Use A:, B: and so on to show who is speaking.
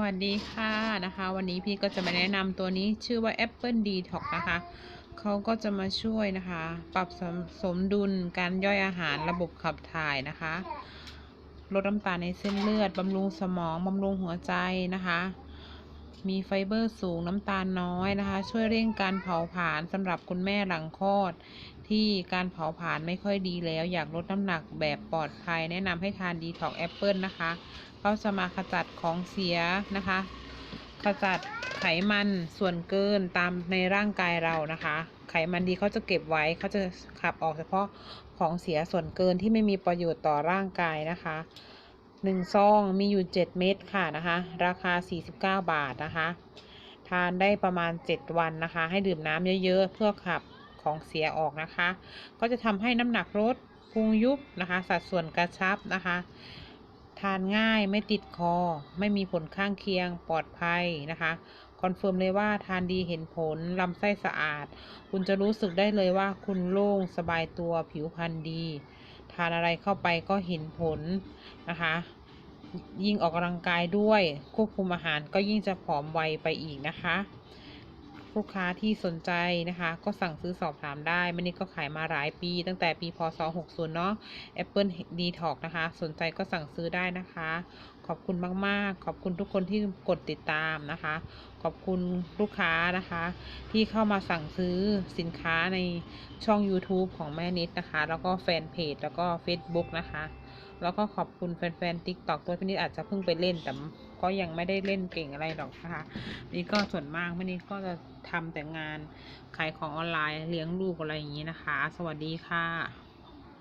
A: วัสดีค่ะนะคะ วันนี้พี่ก็จะมาแนะนำตัวนี้ชื่อว่า Apple Detox นะคะเขาก็จะมาช่วยนะคะ ปรับสมสมดุลการย่อยอาหารระบบขับถ่ายนะคะ ลดน้ำตาลในเส้นเลือดบำรุงสมองบำรุงหัวใจนะคะ มีไฟเบอร์สูงน้ำตาลน้อยนะคะ ช่วยเร่งการเผาผลาญสำหรับคุณแม่หลังคลอด ที่การเผาผลาญไม่ค่อยดีแล้ว อยากลดน้ำหนักแบบปลอดภัย แนะนำให้ทานดีท็อกแอปเปิลนะคะเขาจะมาขจัดของเสียนะคะ ขจัดไขมันส่วนเกินตามในร่างกายเรานะคะ ไขมันดีเขาจะเก็บไว้เขาจะขับออกเฉพาะของเสียส่วนเกินที่ไม่มีประโยชน์ต่อร่างกายนะคะ หนึ่งซองมีอยู่7เม็ดค่ะนะคะ ราคา49บเก้าบาทนะคะ ทานได้ประมาณ7วันนะคะ ให้ดื่มน้ำเยอะๆ เพื่อขับของเสียออกนะคะ ก็จะทำให้น้ำหนักลดพุงยุบนะคะ สัดส่วนกระชับนะคะ ทานง่ายไม่ติดคอ ไม่มีผลข้างเคียงปลอดภัยนะคะคอนเฟิร์มเลยว่าทานดีเห็นผล ลำไส้สะอาด คุณจะรู้สึกได้เลยว่าคุณโล่งสบายตัวผิวพรรณดี ทานอะไรเข้าไปก็เห็นผลนะคะ ยิ่งออกกำลังกายด้วยควบคุมอาหารก็ยิ่งจะผอมไวไปอีกนะคะ ลูกค้าที่สนใจนะคะ ก็สั่งซื้อสอบถามได้มันนี่ก็ขายมาหลายปี ตั้งแต่ปีพศ60เนาะ Apple Detox นะคะ สนใจก็สั่งซื้อได้นะคะ ขอบคุณมากๆ ขอบคุณทุกคนที่กดติดตามนะคะ ขอบคุณลูกค้านะคะ ที่เข้ามาสั่งซื้อสินค้าในช่อง YouTube ของแม่นิดนะคะ แล้วก็แฟนเพจแล้วก็ Facebook นะคะ แล้วก็ขอบคุณแฟนๆ TikTok ด้วยพี่นิดอาจจะเพิ่งไปเล่นแต่ก็ยังไม่ได้เล่นเก่งอะไรหรอกนะคะนี่ก็ส่วนมากพี่นิดก็จะทำแต่งานขายของออนไลน์เลี้ยงลูกอะไรอย่างนี้นะคะ สวัสดีค่ะ